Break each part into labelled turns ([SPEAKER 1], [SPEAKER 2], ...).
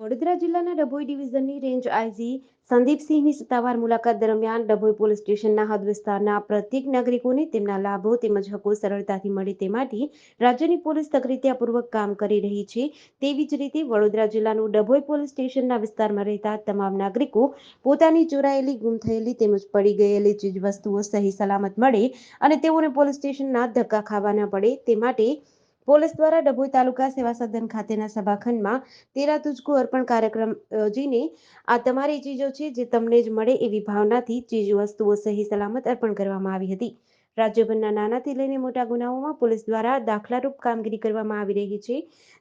[SPEAKER 1] વડોદરા જિલ્લાના ડભોઈ ડિવિઝનની range IG સંદીપસિંહની સત્તાવાર મુલાકાત દરમિયાન ડભોઈ પોલીસ સ્ટેશનના હદ વિસ્તારના પ્રત્યેક નાગરિકોને તેમના લાભો તેમજ હકો સરળતાથી મળે તે માટે રાજ્યની પોલીસ તકરીત્યાપૂર્વક કામ કરી રહી છે. તેવી જ રીતે વડોદરા જિલ્લાનું ડભોઈ પોલીસ સ્ટેશનના વિસ્તારમાં રહેતા તમામ નાગરિકો પોતાની ચોરાયેલી, ગુમ થયેલી તેમજ પડી ગયેલી ચીજવસ્તુઓ સહી સલામત મળે અને તેઓને પોલીસ સ્ટેશનના ધક્કા ખાવા ન પડે. તે માટે પોલીસ દ્વારા ડભોઈ તાલુકા સેવા સદન ખાતેના સભાખંડમાં તેરા તુજકુ અર્પણ કાર્યક્રમ યોજીને આ તમારી ચીજો છે જે તમને જ મળે એવી ભાવનાથી ચીજ વસ્તુઓ સહી સલામત અર્પણ કરવામાં આવી હતી. રાજ્યભરના નાનાથી લઈને મોટા ગુનાઓમાં પોલીસ દ્વારા દાખલારૂપ કામગીરી કરવામાં આવી રહી છે.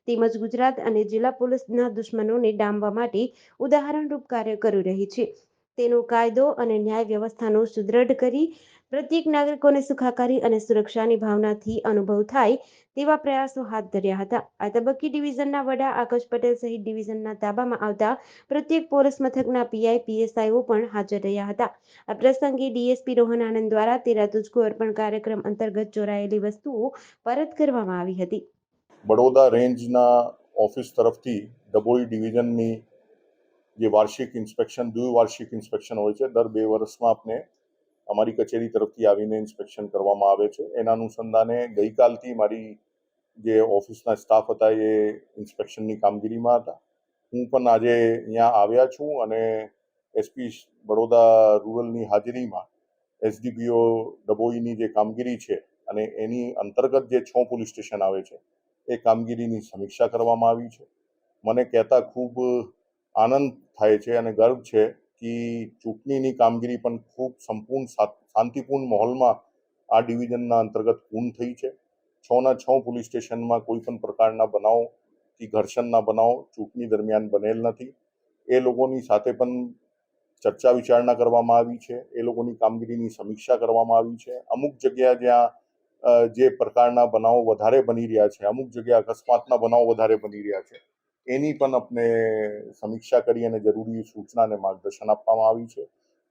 [SPEAKER 1] તેમજ ગુજરાત અને જિલ્લા પોલીસના દુશ્મનોને ડામવા માટે ઉદાહરણરૂપ કાર્ય કરી રહી છે. તેનો કાયદો અને ન્યાય વ્યવસ્થાનો સુદૃઢ કરી પ્રત્યેક નાગરિકોને સુખાકારી અને સુરક્ષાની ભાવનાથી અનુભવ થાય તેવા પ્રયાસો હાથ ધર્યા હતા. આ તબક્કે ડિવિઝનના વડા આકાશ પટેલ સહિત ડિવિઝનના તાબામાં આવતા પ્રત્યેક પોલીસ મથકના પીઆઈ, પીએસઆઈઓ પણ હાજર રહ્યા હતા. આ પ્રસંગે ડીએસપી રોહન આનંદ દ્વારા તેરા તુજકો અર્પણ કાર્યક્રમ અંતર્ગત ચોરાયેલી વસ્તુઓ પરત કરવામાં આવી હતી.
[SPEAKER 2] બડોદા રેન્જના ઓફિસ તરફથી ડબોઈ ડિવિઝનની જે વાર્ષિક ઇન્સ્પેક્શન, દ્વિવાર્ષિક ઇન્સ્પેક્શન હોય છે, દર બે વર્ષમાં આપને અમારી કચેરી તરફથી આવીને ઇન્સ્પેક્શન કરવામાં આવે છે. એના અનુસંધાને ગઈકાલથી મારી જે ઓફિસના સ્ટાફ હતા એ ઇન્સ્પેક્શનની કામગીરીમાં હતા. હું પણ આજે અહીંયા આવ્યા છું અને એસપી બડોદા રૂરલની હાજરીમાં એસડીપીઓ ડબોઈની જે કામગીરી છે અને એની અંતર્ગત જે છ પોલીસ સ્ટેશન આવે છે, એ કામગીરીની સમીક્ષા કરવામાં આવી છે. મને કહેતા ખૂબ આનંદ થાય છે અને ગર્વ છે કે ચૂંટણીની કામગીરી પણ ખૂબ સંપૂર્ણ શાંતિપૂર્ણ માહોલમાં આ ડિવિઝનના અંતર્ગત પૂર્ણ થઈ છે. છના છ પોલીસ સ્ટેશનમાં કોઈ પણ પ્રકારના બનાવો કે ઘર્ષણના બનાવો ચૂંટણી દરમિયાન બનેલ નથી. એ લોકોની સાથે પણ ચર્ચા વિચારણા કરવામાં આવી છે. એ લોકોની કામગીરીની સમીક્ષા કરવામાં આવી છે. અમુક જગ્યા જ્યાં જે પ્રકારના બનાવો વધારે બની રહ્યા છે, અમુક જગ્યા અકસ્માતના બનાવો વધારે બની રહ્યા છે. એની પણ આપણે સમીક્ષા કરી અને જરૂરી સૂચના અને માર્ગદર્શન આપવામાં આવી છે.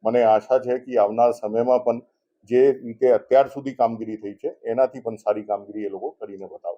[SPEAKER 2] મને આશા છે કે આવનાર સમયમાં પણ જે રીતે અત્યાર સુધી કામગીરી થઈ છે, એનાથી પણ સારી કામગીરી એ લોકો કરીને બતાવશે.